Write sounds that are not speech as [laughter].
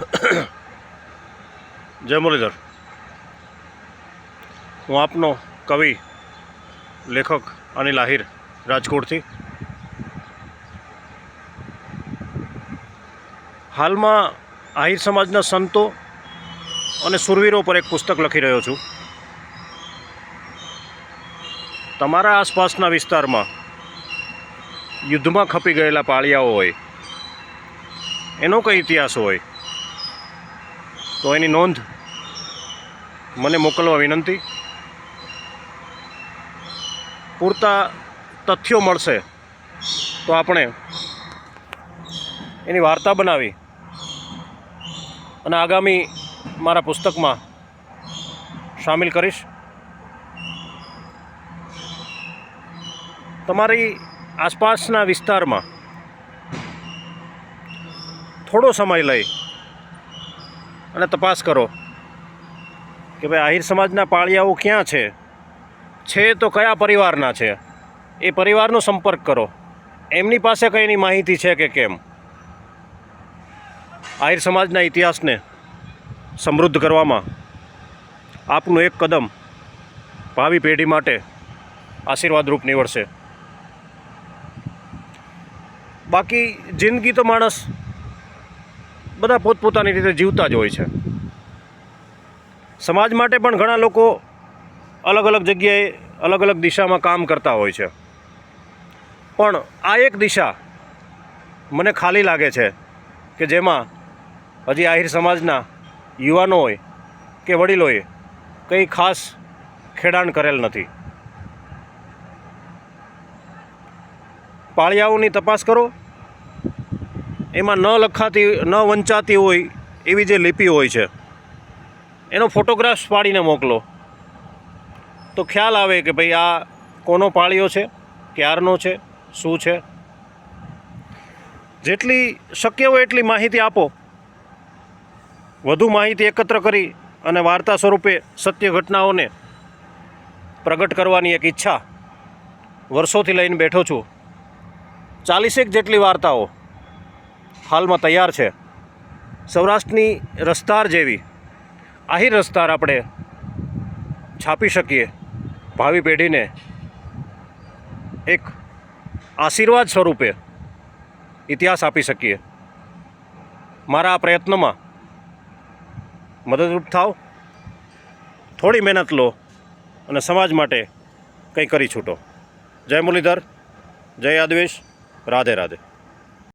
[coughs] જય મુરલીધર. હું આપનો કવિ, લેખક અનિલ આહિર, રાજકોટથી. હાલમાં આહિર સમાજના સંતો અને સુરવીરો પર એક પુસ્તક લખી રહ્યો છું. તમારા આસપાસના વિસ્તારમાં યુદ્ધમાં ખપી ગયેલા પાળિયાઓ હોય, એનો કંઈ ઇતિહાસ હોય તો એની નોંધ મને મોકલવા વિનંતી. પૂરતા તથ્યો મળશે તો આપણે એની વાર્તા બનાવી અને આગામી મારા પુસ્તકમાં સામેલ કરીશ. તમારી આસપાસના વિસ્તારમાં થોડો સમય લઈ અને તપાસ કરો કે ભાઈ આહિર સમાજના પાળિયાઓ ક્યાં છે? છે તો કયા પરિવારના છે? એ પરિવારનો સંપર્ક કરો. એમની પાસે કંઈની માહિતી છે કે કેમ? આહિર સમાજના ઇતિહાસને સમૃદ્ધ કરવામાં આપનું એક કદમ ભાવિ પેઢી માટે આશીર્વાદરૂપ નીવડશે. બાકી જિંદગી તો માણસ બધા પોતપોતાની રીતે જીવતા જ હોય છે. સમાજ માટે પણ ઘણા લોકો અલગ અલગ જગ્યાએ અલગ અલગ દિશામાં કામ કરતા હોય છે. પણ આ એક દિશા મને ખાલી લાગે છે કે જેમાં હજી આહિર સમાજના યુવાનો હોય કે વડીલોએ કંઈ ખાસ ખેડાણ કરેલ નથી. પાળિયાઓની તપાસ કરો એમાં ન લખાતી, ન વંચાતી હોય એવી જે લિપિ હોય છે, એનો ફોટોગ્રાફ્સ પાડીને મોકલો. તો ખ્યાલ આવે કે ભાઈ આ કોનો પાળ્યો છે, ક્યારનો છે, શું છે? જેટલી શક્ય હોય એટલી માહિતી આપો. વધુ માહિતી એકત્ર કરી અને વાર્તા સ્વરૂપે સત્ય ઘટનાઓને પ્રગટ કરવાની એક ઈચ્છા વર્ષોથી લઈને બેઠો છું. ચાલીસેક જેટલી વાર્તાઓ હાલમાં તૈયાર છે. સૌરાષ્ટ્રની રસ્તાર જેવી, આહિર રસ્તાર આપણે છાપી શકીએ, ભાવિ પેઢીને એક આશીર્વાદ સ્વરૂપે ઇતિહાસ આપી શકીએ. મારા આ પ્રયત્નમાં મદદરૂપ થાવ, થોડી મહેનત લો અને સમાજ માટે કંઈ કરી છૂટો. જય મુરલીધર, જય આદવેશ, રાધે રાધે.